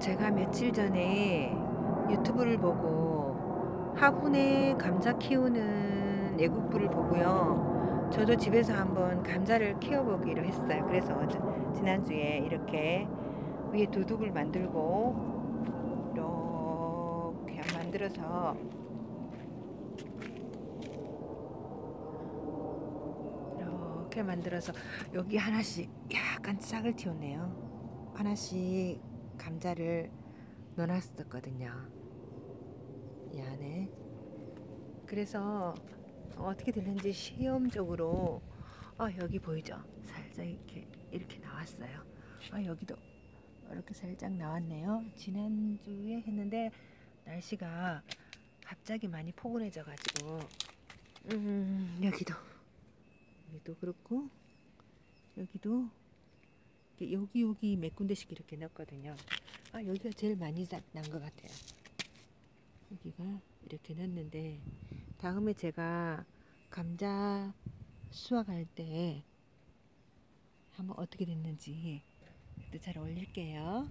제가 며칠 전에 유튜브를 보고 화분에 감자 키우는 애국부를 보고요. 저도 집에서 한번 감자를 키워보기로 했어요. 그래서 저- 지난주에 이렇게 위에 두둑을 만들고 이렇게 만들어서 이렇게 만들어서 여기 하나씩 약간 싹을 틔웠네요. 하나씩 감자를 넣어놨었거든요. 이 안에. 그래서 어떻게 됐는지 시험적으로 아 여기 보이죠? 살짝 이렇게 이렇게 나왔어요. 아 여기도 이렇게 살짝 나왔네요. 지난주에 했는데 날씨가 갑자기 많이 포근해져 가지고 음 여기도 여기도 그렇고 여기도 여기 여기 몇 군데씩 이렇게 넣었거든요. 아 여기가 제일 많이 난 것 같아요. 여기가 이렇게 넣었는데 다음에 제가 감자 수확할 때 한번 어떻게 됐는지 또 잘 올릴게요.